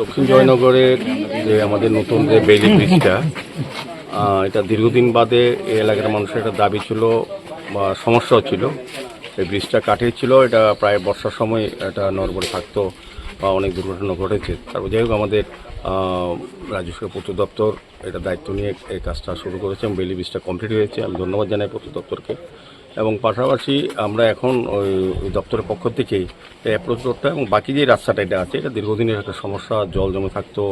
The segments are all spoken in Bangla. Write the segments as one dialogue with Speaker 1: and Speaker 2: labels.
Speaker 1: দক্ষিণ জয়নগরের যে আমাদের নতুন যে বেইলি ব্রিজটা এটা দীর্ঘদিন বাদে এই এলাকার মানুষের একটা দাবি ছিল বা সমস্যা ছিল। এই ব্রিজটা কাটিয়েছিল এটা প্রায় বর্ষার সময় এটা নড়বড়ে থাকতো বা অনেক দুর্ঘটনা ঘটেছে। তারপর যাই হোক আমাদের আহ, রাজস্ব পূর্ত দপ্তর এটা দায়িত্ব নিয়ে এই কাজটা শুরু করেছে এবং বেলি ব্রিজটা কমপ্লিট হয়েছে। আমি ধন্যবাদ জানাই পূর্ত দপ্তরকে। এবং পাশাপাশি আমরা এখন ওই দপ্তরের পক্ষ এই অ্যাপ্রোচ রোডটা এবং বাকি যে রাস্তাটা এটা আছে, এটা দীর্ঘদিনের একটা সমস্যা, জল জমে থাকতো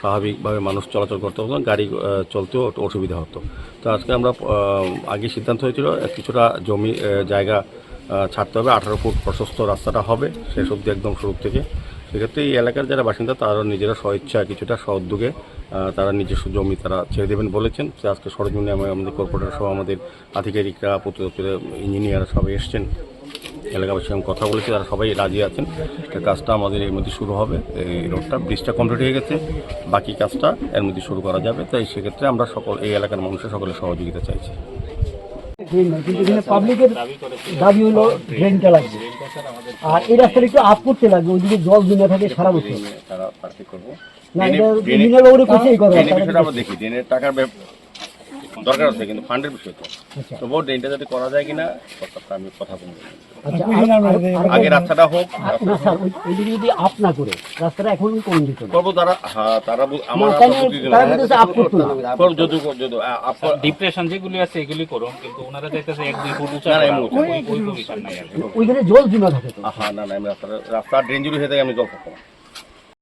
Speaker 1: স্বাভাবিকভাবে মানুষ চলাচল করতে হতো গাড়ি চলতেও অসুবিধা হতো। তো আজকে আমরা আগে সিদ্ধান্ত হয়েছিল কিছুটা জমি জায়গা ছাড়তে হবে, আঠারো ফুট প্রশস্ত রাস্তাটা হবে, শেষ অবধি একদম শুরু থেকে। সেক্ষেত্রে এই এলাকার যারা বাসিন্দা তারা নিজেরা স্বইচ্ছা কিছুটা স্বউদ্যোগে আহ, তারা নিজস্ব জমি তারা ছেড়ে দেবেন বলেছেন। আজকে সরজমিনে আমি আমাদের কর্পোরেটর সহ আমাদের আধিকারিকরা পূর্ত দপ্তরের ইঞ্জিনিয়ার সবাই এসছেন। এলাকাবাসীর সঙ্গে কথা বলেছি তারা সবাই রাজি আছেন। কাজটা আমাদের এর মধ্যে শুরু হবে। এই রোডটা ব্রিজটা কমপ্লিট হয়ে গেছে। বাকি কাজটা এর মধ্যে শুরু করা যাবে। তাই সেক্ষেত্রে আমরা সকল এই এলাকার মানুষের সকলের সহযোগিতা চাইছি।
Speaker 2: ড্রেন নয় কিন্তু এখানে পাবলিকের দাবি হলো ড্রেনটা লাগবে আর এই রাস্তাটা একটু আপ করতে লাগবে ওইদিকে জল জমে থাকে সারা বছর। না এটা এই
Speaker 1: কথা। আমরা দেখি। ড্রেনের টাকার দরকার আছে কিন্তু ফান্ডের বিষয় তো।
Speaker 2: আচ্ছা।
Speaker 1: তো ড্রেনটা যাতে করা যায় কিনা কথাটা আমি কথা বলব।
Speaker 2: আচ্ছা
Speaker 1: আগে রাস্তাটা হোক
Speaker 2: যদি আপ না করে রাস্তাটা এখন কোন দিত না
Speaker 1: করব তারা হ্যাঁ তারা আমার যদি যদি
Speaker 3: ডিপ্রেশন যেগুলি আছে এগুলি করো কিন্তু ওনারা চাইতেছে এক দুই ফুট উঁচা।
Speaker 2: ওইখানে জল জমে থাকে তো?
Speaker 1: হ্যাঁ না না আমি রাস্তা ড্রেন যদি হয়ে থাকে আমি জল থাকব না।